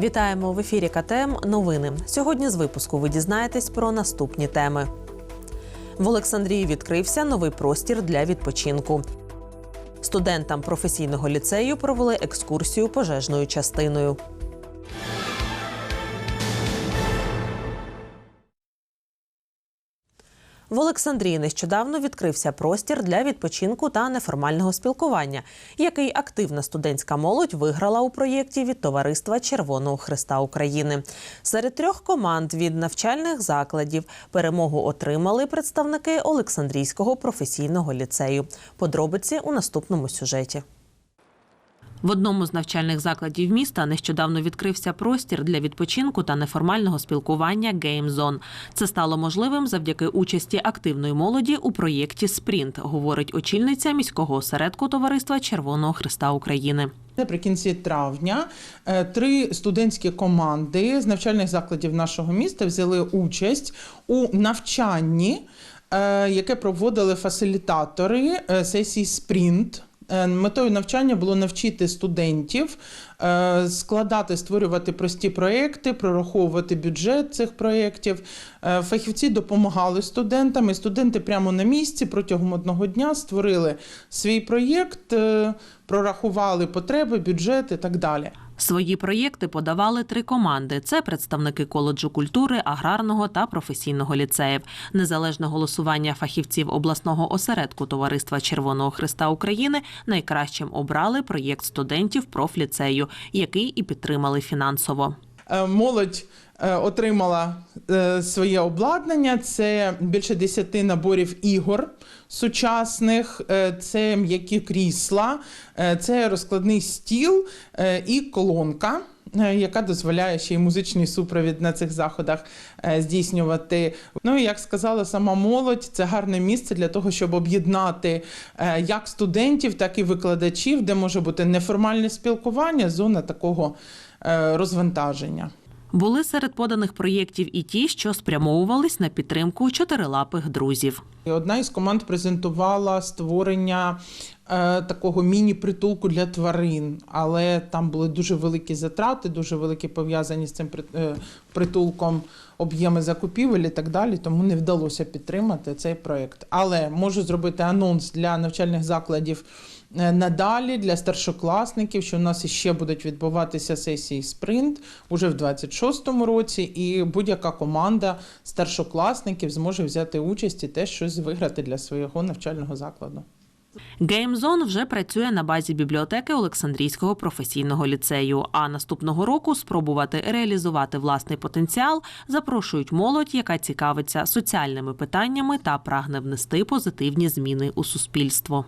Вітаємо в ефірі КТМ. Новини. Сьогодні з випуску ви дізнаєтесь про наступні теми. В Олександрії відкрився новий простір для відпочинку. Студентам професійного ліцею провели екскурсію пожежною частиною. В Олександрії нещодавно відкрився простір для відпочинку та неформального спілкування, який активна студентська молодь виграла у проєкті від товариства Червоного Христа України. Серед трьох команд від навчальних закладів перемогу отримали представники Олександрійського професійного ліцею. Подробиці у наступному сюжеті. В одному з навчальних закладів міста нещодавно відкрився простір для відпочинку та неформального спілкування Zone. Це стало можливим завдяки участі активної молоді у проєкті Спринт, говорить очільниця міського осередку товариства Червоного Христа України. Наприкінці травня е, три студентські команди з навчальних закладів нашого міста взяли участь у навчанні, е, яке проводили фасилітатори е, сесії Спринт. Е, Метою навчання було навчити студентів е, складати, створювати прості проекти, прораховувати бюджет цих проєктів. Е, Фахівці допомагали студентам, і студенти прямо на місці протягом одного дня створили свій проєкт, прорахували потреби, бюджет і так далі. Свої проєкти подавали три команди: це представники коледжу культури, аграрного та професійного ліцеїв. Незалежне голосування фахівців обласного осередку Товариства Червоного Христа України найкращим обрали проєкт студентів профліцею, який і підтримали фінансово. Е, Молодь е, отримала е, своє обладнання. Це більше 10 наборів ігор сучасних, це м'які крісла, це розкладний стіл і колонка. Яка дозволяє ще й музичний супровід на цих заходах здійснювати. Ну і як сказала сама молодь, це гарне місце для того, щоб об'єднати як студентів, так і викладачів, де може бути неформальне спілкування, зона такого розвантаження. Були серед поданих проєктів і ті, що спрямовувались на підтримку чотирилапих друзів. Одна із команд презентувала створення е, такого міні-притулку для тварин, але там були дуже великі затрати, дуже великі пов'язані з цим е, притулком об'єми закупівель і так далі, тому не вдалося підтримати цей проєкт. Але можу зробити анонс для навчальних закладів е, надалі, для старшокласників, що у нас іще будуть відбуватися сесії спринт уже в 26-му році, і будь-яка команда старшокласників зможе взяти участь і теж щось виграти для свого навчального закладу. Геймзон вже працює на базі бібліотеки Олександрійського професійного ліцею. А наступного року спробувати реалізувати власний потенціал запрошують молодь, яка цікавиться соціальними питаннями та прагне внести позитивні зміни у суспільство.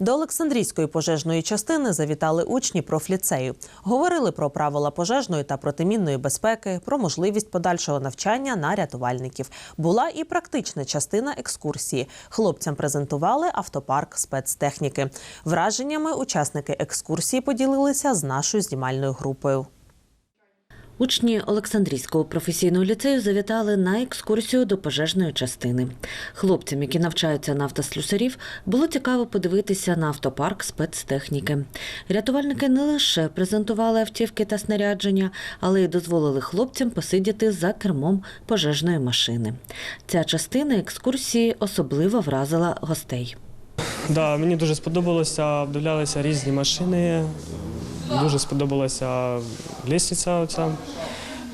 До Олександрійської пожежної частини завітали учні профліцею. Говорили про правила пожежної та протимінної безпеки, про можливість подальшого навчання на рятувальників. Була і практична частина екскурсії. Хлопцям презентували автопарк спецтехніки. Враженнями учасники екскурсії поділилися з нашою знімальною групою. Учні Олександрійського професійного ліцею завітали на екскурсію до пожежної частини. Хлопцям, які навчаються на автослюсарів, було цікаво подивитися на автопарк спецтехніки. Рятувальники не лише презентували автівки та снарядження, але й дозволили хлопцям посидіти за кермом пожежної машини. Ця частина екскурсії особливо вразила гостей. Да, мені дуже сподобалося, обдивлялися різні машини. Дуже сподобалася лісниця оця,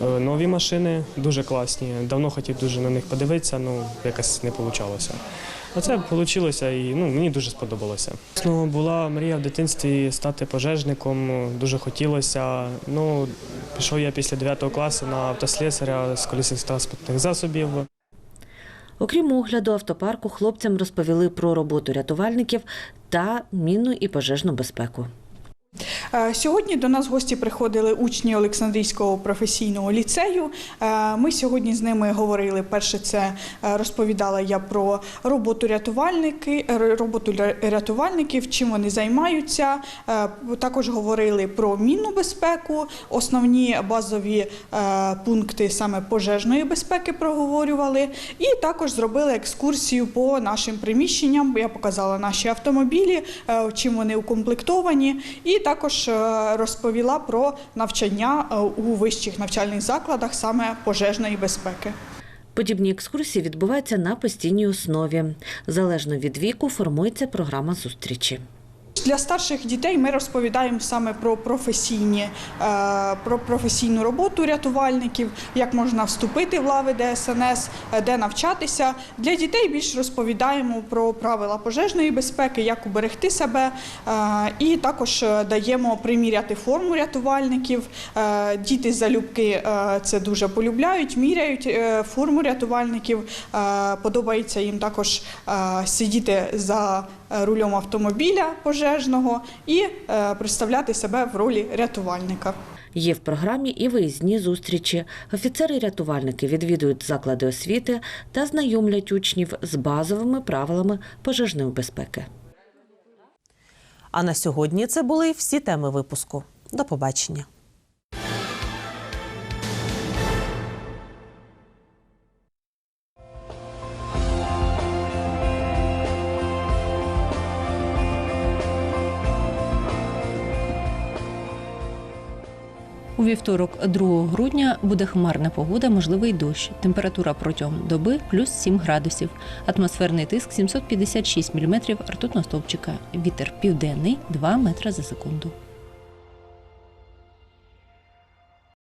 е, нові машини, дуже класні. Давно хотів дуже на них подивитися, ну якось не вийшло. Оце вийшло і ну, мені дуже сподобалося. Ну, була мрія в дитинстві стати пожежником, дуже хотілося. Ну, пішов я після 9 класу на автослесаря з колісних транспортних засобів. Окрім огляду автопарку, хлопцям розповіли про роботу рятувальників та мінну і пожежну безпеку. Е, Сьогодні до нас гості приходили учні Олександрійського професійного ліцею. Е, Ми сьогодні з ними говорили. Перше, це е, розповідала я про роботу роботу рятувальників, чим вони займаються. Також говорили про мінну безпеку, основні базові пункти саме пожежної безпеки проговорювали. І також зробили екскурсію по нашим приміщенням. Я показала наші автомобілі, чим вони укомплектовані. І також е, розповіла про навчання е, у вищих навчальних закладах саме пожежної безпеки. Подібні екскурсії відбуваються на постійній основі. Залежно від віку формується програма зустрічі. Для старших дітей ми розповідаємо саме про професійні, е, про професійну роботу рятувальників, як можна вступити в лави ДСНС, е, де навчатися. Для дітей більш розповідаємо про правила пожежної безпеки, як уберегти себе, е, і також даємо приміряти форму рятувальників. Діти залюбки це дуже полюбляють, міряють форму рятувальників. Подобається їм також сидіти за рулем автомобіля пожежного і е, представляти себе в ролі рятувальника. Є в програмі і виїзні зустрічі. Офіцери-рятувальники відвідують заклади освіти та знайомлять учнів з базовими правилами пожежної безпеки. А на сьогодні це були всі теми випуску. До побачення. У вівторок, 2 грудня, буде хмарна погода, можливий дощ. Температура протягом доби плюс 7 градусів. Атмосферний тиск 756 мм ртутного стовпчика. Вітер південний 2 метри за секунду.